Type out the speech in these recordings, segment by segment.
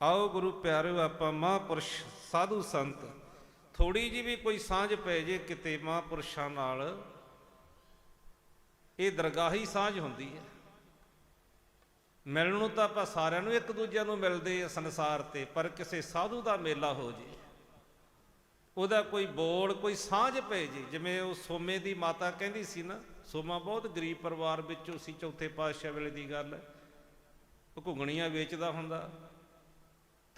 ਆਓ ਗੁਰੂ ਪਿਆਰਿਓ, ਆਪਾਂ ਮਹਾਂਪੁਰਸ਼ ਸਾਧੂ ਸੰਤ। ਥੋੜੀ ਜੀ ਵੀ ਕੋਈ ਸਾਂਝ ਪੈ ਜੇ ਕਿਤੇ ਮਹਾਂਪੁਰਸ਼ਾਂ ਨਾਲ, ਇਹ ਦਰਗਾਹੀ ਸਾਂਝ ਹੁੰਦੀ ਹੈ। ਮਿਲਣ ਨੂੰ ਤਾਂ ਆਪਾਂ ਸਾਰਿਆਂ ਨੂੰ ਇੱਕ ਦੂਜਿਆਂ ਨੂੰ ਮਿਲਦੇ ਆ ਸੰਸਾਰ ਤੇ, ਪਰ ਕਿਸੇ ਸਾਧੂ ਦਾ ਮੇਲਾ ਹੋ ਜੇ, ਉਹਦਾ ਕੋਈ ਬੋਲ, ਕੋਈ ਸਾਂਝ ਪੈ ਜੇ, ਜਿਵੇਂ ਉਹ ਸੋਮੇ ਦੀ ਮਾਤਾ ਕਹਿੰਦੀ ਸੀ ਨਾ, ਸੋਮਾ ਬਹੁਤ ਗਰੀਬ ਪਰਿਵਾਰ ਵਿੱਚੋਂ ਸੀ, ਚੌਥੇ ਪਾਤਸ਼ਾਹ ਵੇਲੇ ਦੀ ਗੱਲ ਹੈ। ਉਹ ਘੁੰਗਣੀਆਂ ਵੇਚਦਾ ਹੁੰਦਾ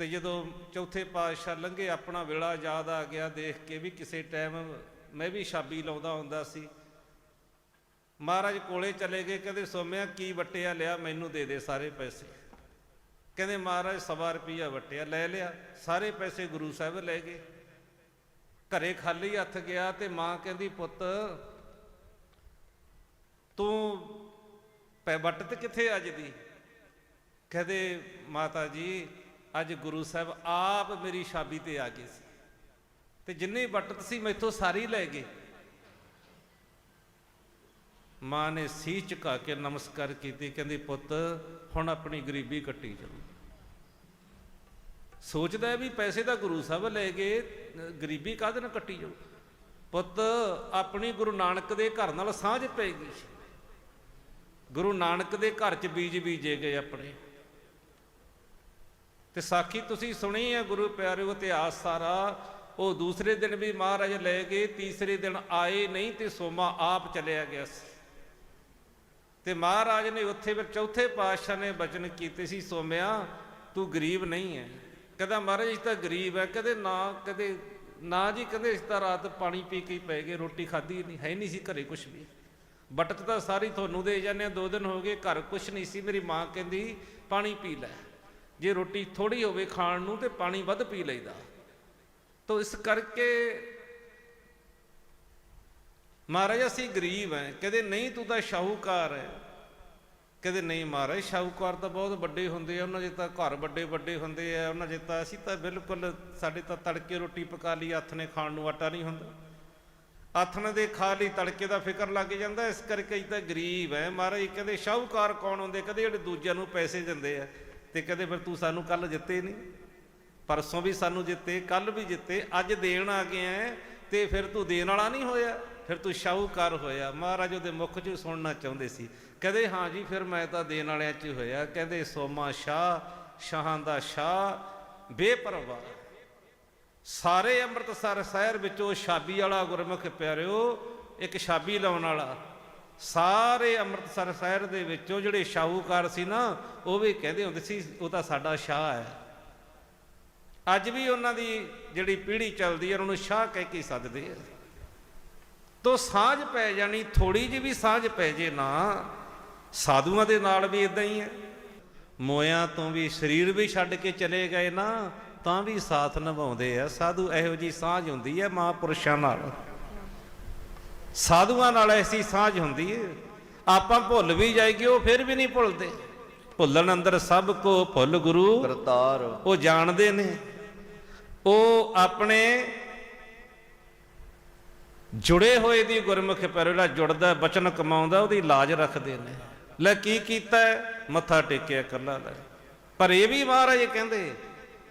ਤੇ ਜਦੋਂ ਚੌਥੇ ਪਾਤਸ਼ਾਹ ਲੰਘੇ, ਆਪਣਾ ਵੇਲਾ ਯਾਦ ਆ ਗਿਆ, ਦੇਖ ਕੇ ਵੀ ਕਿਸੇ ਟਾਈਮ ਮੈਂ ਵੀ ਛਾਬੀ ਲਾਉਂਦਾ ਹੁੰਦਾ ਸੀ। ਮਹਾਰਾਜ ਕੋਲੇ ਚਲੇ ਗਏ, ਕਹਿੰਦੇ, ਸੋਮਿਆ, ਕੀ ਵਟਿਆ ਲਿਆ? ਮੈਨੂੰ ਦੇ ਦੇ ਸਾਰੇ ਪੈਸੇ। ਕਹਿੰਦੇ, ਮਹਾਰਾਜ, ਸਵਾ ਰੁਪਈਆ ਵਟਿਆ, ਲੈ ਲਿਆ। ਸਾਰੇ ਪੈਸੇ ਗੁਰੂ ਸਾਹਿਬ ਲੈ ਗਏ। ਘਰੇ ਖਾਲੀ ਹੱਥ ਗਿਆ ਤੇ ਮਾਂ ਕਹਿੰਦੀ, ਪੁੱਤ, ਤੂੰ ਪੈ ਵੱਟ ਤੇ ਕਿੱਥੇ ਅੱਜ ਦੀ? ਕਹਦੇ, ਮਾਤਾ ਜੀ ਅੱਜ ਗੁਰੂ ਸਾਹਿਬ ਆਪ ਮੇਰੀ ਸ਼ਾਬੀ ਤੇ ਆ ਗਏ ਸੀ। ਤੇ ਜਿੰਨੇ ਵੱਟਤ ਸੀ ਮੈਥੋਂ ਸਾਰੀ ਲੈ ਗਏ। ਮਾਂ ਨੇ ਸੀ ਝੁਕਾ ਕੇ ਨਮਸਕਾਰ ਕੀਤੀ, ਕਹਿੰਦੀ, ਪੁੱਤ, ਹੁਣ ਆਪਣੀ ਗਰੀਬੀ ਕੱਟੀ ਚੱਲ ਸੋਚਦਾ ਵੀ ਪੈਸੇ ਤਾਂ ਗੁਰੂ ਸਾਹਿਬ ਲੈ ਗਏ, ਗਰੀਬੀ ਕਾਹਦੇ ਨਾਲ ਕੱਟੀ ਜਾਊ ਪੁੱਤ, ਆਪਣੀ ਗੁਰੂ ਨਾਨਕ ਦੇ ਘਰ ਨਾਲ ਸਾਂਝ ਪੈਗੀ ਗੁਰੂ ਨਾਨਕ ਦੇ ਘਰ 'ਚ ਬੀਜ ਬੀਜੇ ਗਏ ਆਪਣੇ। ਤੇ ਸਾਖੀ ਤੁਸੀਂ ਸੁਣੀ ਹੈ ਗੁਰੂ ਪਿਆਰਿਓ ਇਤਿਹਾਸ ਸਾਰਾ, ਉਹ ਦੂਸਰੇ ਦਿਨ ਵੀ ਮਹਾਰਾਜ ਲੈ ਗਏ, ਤੀਸਰੇ ਦਿਨ ਆਏ ਨਹੀਂ ਤੇ ਸੋਮਾ ਆਪ ਚਲਿਆ ਗਿਆ ਸੀ। ਤੇ ਮਹਾਰਾਜ ਨੇ ਉੱਥੇ ਫਿਰ ਚੌਥੇ ਪਾਤਸ਼ਾਹ ਨੇ ਬਚਨ ਕੀਤੇ ਸੀ, ਸੋਮਿਆ, ਤੂੰ ਗਰੀਬ ਨਹੀਂ ਹੈ। ਕਹਿੰਦਾ ਮਹਾਰਾਜ ਇਸ ਤਾਂ ਗਰੀਬ ਹੈ, ਕਦੇ ਨਾ ਕਦੇ ਨਾ ਜੀ ਕਹਿੰਦੇ ਇਸ ਤਾਂ ਰਾਤ ਪਾਣੀ ਪੀ ਕੇ ਹੀ ਪੈ ਗਏ, ਰੋਟੀ ਖਾਧੀ ਨਹੀਂ, ਹੈ ਨਹੀਂ ਸੀ ਘਰੇ ਕੁਝ ਵੀ। ਬਟਤ ਤਾਂ ਸਾਰੀ ਤੁਹਾਨੂੰ ਦੇ ਜਾਂਦੇ ਆ ਦੋ ਦਿਨ ਹੋ ਗਏ, ਘਰ ਕੁਝ ਨਹੀਂ ਸੀ, ਮੇਰੀ ਮਾਂ ਕਹਿੰਦੀ, ਪਾਣੀ ਪੀ ਲੈ। ਜੇ ਰੋਟੀ ਥੋੜੀ ਹੋਵੇ ਖਾਣ ਨੂੰ ਤੇ ਪਾਣੀ ਵੱਧ ਪੀ ਲਈਦਾ। ਤੋ ਇਸ ਕਰਕੇ ਮਹਾਰਾਜ, ਅਸੀਂ ਗਰੀਬ ਹੈ। ਕਹਿੰਦੇ ਨਹੀਂ ਤੂੰ ਤਾਂ ਸ਼ਾਹੂਕਾਰ ਹੈ। ਕਹਿੰਦੇ ਨਹੀਂ ਮਹਾਰਾਜ, ਸ਼ਾਹੂਕਾਰ ਤਾਂ ਬਹੁਤ ਵੱਡੇ ਹੁੰਦੇ ਆ। ਉਹਨਾਂ ਦੇ ਤਾਂ ਘਰ ਵੱਡੇ ਵੱਡੇ ਹੁੰਦੇ ਆ। ਉਹਨਾਂ ਦੇ ਤਾਂ ਅਸੀਂ ਤਾਂ ਬਿਲਕੁਲ ਸਾਡੇ ਤਾਂ ਤੜਕੇ ਰੋਟੀ ਪਕਾ ਲਈ, ਹੱਥ ਨੇ ਖਾਣ ਨੂੰ ਆਟਾ ਨਹੀਂ ਹੁੰਦਾ। ਆਥਣ ਦੇ ਖਾ ਲਈ, ਤੜਕੇ ਦਾ ਫਿਕਰ ਲੱਗ ਜਾਂਦਾ। ਇਸ ਕਰਕੇ ਅਸੀਂ ਤਾਂ ਗਰੀਬ ਹੈ। ਮਹਾਰਾਜ ਕਹਿੰਦੇ ਸ਼ਾਹੂਕਾਰ ਕੌਣ ਹੁੰਦੇ? ਕਦੇ ਜਿਹੜੇ ਦੂਜਿਆਂ ਨੂੰ ਪੈਸੇ ਦਿੰਦੇ ਆ। ਤੇ ਕਦੇ ਫਿਰ ਤੂੰ ਸਾਨੂੰ ਕੱਲ ਜਿੱਤੇ ਨਹੀਂ ਪਰਸੋਂ ਵੀ ਸਾਨੂੰ ਜਿੱਤੇ ਕੱਲ ਵੀ ਜਿੱਤੇ ਅੱਜ ਦੇਣ ਆ ਗਿਆ ਹੈ, ਤੇ ਫਿਰ ਤੂੰ ਦੇਣ ਵਾਲਾ ਨਹੀਂ ਹੋਇਆ ਫਿਰ ਤੂੰ ਸ਼ਾਹੂਕਾਰ ਹੋਇਆ। ਮਹਾਰਾਜ ਉਹਦੇ ਮੁਖ 'ਚ ਸੁਣਨਾ ਚਾਹੁੰਦੇ ਸੀ। ਕਹਿੰਦੇ ਹਾਂ ਜੀ ਫਿਰ ਮੈਂ ਤਾਂ ਦੇਣ ਵਾਲਿਆਂ 'ਚ ਹੋਇਆ। ਕਹਿੰਦੇ ਸੋਮਾ ਸ਼ਾਹ ਸ਼ਾਹਾਂ ਦਾ ਸ਼ਾਹ ਬੇਪਰਵਾਹ। ਸਾਰੇ ਅੰਮ੍ਰਿਤਸਰ ਸ਼ਹਿਰ ਵਿੱਚੋਂ ਸ਼ਾਬੀ ਵਾਲਾ ਗੁਰਮੁਖ ਪਿਆਰਿਓ ਇੱਕ ਛਾਬੀ ਲਾਉਣ ਵਾਲਾ। ਸਾਰੇ ਅੰਮ੍ਰਿਤਸਰ ਸ਼ਹਿਰ ਦੇ ਵਿੱਚੋਂ ਜਿਹੜੇ ਸ਼ਾਹੂਕਾਰ ਸੀ ਨਾ, ਉਹ ਵੀ ਕਹਿੰਦੇ ਹੁੰਦੇ ਸੀ, ਉਹ ਤਾਂ ਸਾਡਾ ਸ਼ਾਹ ਹੈ। ਅੱਜ ਵੀ ਉਹਨਾਂ ਦੀ ਜਿਹੜੀ ਪੀੜ੍ਹੀ ਚੱਲਦੀ ਹੈ, ਉਹਨਾਂ ਨੂੰ ਸ਼ਾਹ ਕਹਿ ਕੇ ਸੱਦਦੇ ਆ। ਤੋ ਸਾਂਝ ਪੈ ਜਾਣੀ ਥੋੜੀ ਜਿਹੀ ਵੀ ਸਾਂਝ ਪੈ ਜੇ ਨਾ, ਸਾਧੂਆਂ ਦੇ ਨਾਲ ਵੀ ਇਦਾਂ ਹੀ ਹੈ। ਮੋਇਆਂ ਤੋਂ ਵੀ ਸਰੀਰ ਵੀ ਛੱਡ ਕੇ ਚਲੇ ਗਏ ਨਾ, ਤਾਂ ਵੀ ਸਾਥ ਨਿਭਾਉਂਦੇ ਆ। ਸਾਧੂ ਇਹੋ ਜੀ ਸਾਂਝ ਹੁੰਦੀ ਹੈ ਮਹਾਂਪੁਰਸ਼ਾਂ ਨਾਲ। ਸਾਧੂਆਂ ਨਾਲ ਐਸੀ ਸਾਂਝ ਹੁੰਦੀ ਹੈ ਆਪਾਂ ਭੁੱਲ ਵੀ ਜਾਈਏ ਉਹ ਫਿਰ ਵੀ ਨਹੀਂ ਭੁੱਲਦੇ। ਭੁੱਲਣ ਅੰਦਰ ਸਭ ਕੋ ਭੁੱਲ ਗੁਰੂ। ਕਰਤਾਰ। ਉਹ ਜਾਣਦੇ ਨੇ। ਉਹ ਆਪਣੇ ਜੁੜੇ ਹੋਏ ਦੀ ਗੁਰਮੁਖ ਪਰਲਾ ਜੁੜਦਾ ਬਚਨ ਕਮਾਉਂਦਾ ਉਹਦੀ ਲਾਜ ਰੱਖਦੇ ਨੇ। ਲੈ ਕੀ ਕੀਤਾ? ਮੱਥਾ ਟੇਕਿਆ ਕੱਲਾ ਲੈ ਪਰ ਇਹ ਵੀ ਮਹਾਰਾਜ ਕਹਿੰਦੇ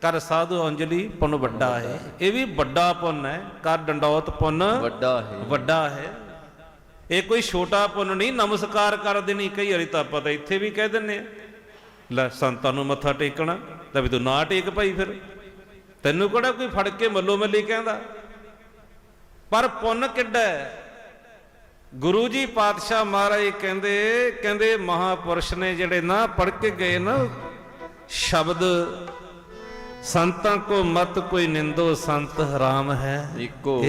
ਕਰ ਸਾਧੂ ਅੰਜਲੀ ਪੁੰਨ ਵੱਡਾ ਹੈ। ਇਹ ਵੀ ਵੱਡਾ ਪੁੰਨ ਹੈ। ਕਰ ਡੰਡੌਤ ਪੁੰਨ ਵੱਡਾ ਹੈ। ਵੱਡਾ ਹੈ। ਇਹ ਕੋਈ ਛੋਟਾ ਪੁੰਨ ਨਹੀਂ ਨਮਸਕਾਰ ਕਰ ਦੇਣੀ। ਕਈ ਵਾਰੀ ਤਾਂ ਆਪਾਂ ਤਾਂ ਇੱਥੇ ਵੀ ਕਹਿ ਦਿੰਨੇ ਲੈ ਸੰਤਾਂ ਨੂੰ ਮੱਥਾ ਟੇਕਣਾ ਤਾਂ ਵੀ ਤੂੰ ਨਾ ਟੇਕ ਭਾਈ ਫਿਰ। ਤੈਨੂੰ ਕਿਹੜਾ ਕੋਈ ਫੜ ਕੇ ਮੱਲੋ ਮੱਲੀ ਕਹਿੰਦਾ? ਪਰ ਪੁੰਨ ਕਿੱਡਾ ਗੁਰੂ ਜੀ ਪਾਤਸ਼ਾਹ ਮਹਾਰਾਜ ਕਹਿੰਦੇ ਕਹਿੰਦੇ ਮਹਾਪੁਰਸ਼ ਨੇ ਜਿਹੜੇ ਨਾ ਪੜ ਕੇ ਗਏ ਨਾ ਸ਼ਬਦ ਸੰਤਾਂ ਕੋ ਮਤ ਕੋਈ ਨਿੰਦੋ ਸੰਤ ਹਰਾਮ ਹੈ। ਏਕੋ।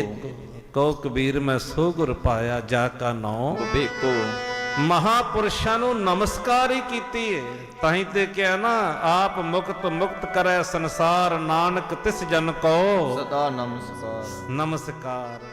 ਕੋ ਕਬੀਰ ਮੈਂ ਸੋ ਗੁਰ ਪਾਇਆ ਜਾ ਕਾ ਨਾਉ। ਬੇਕੋ ਮਹਾਪੁਰਸ਼ਾਂ ਨੂੰ ਨਮਸਕਾਰ ਹੀ ਕੀਤੀ ਹੈ ਤਾਂ ਹੀ ਤੇ ਕਿਹਾ ਨਾ ਆਪ ਮੁਕਤ ਮੁਕਤ ਕਰੈ ਸੰਸਾਰ ਨਾਨਕ ਤਿਸ ਜਨ ਕੋ। ਸਦਾ ਨਮਸਕਾਰ। ਨਮਸਕਾਰ।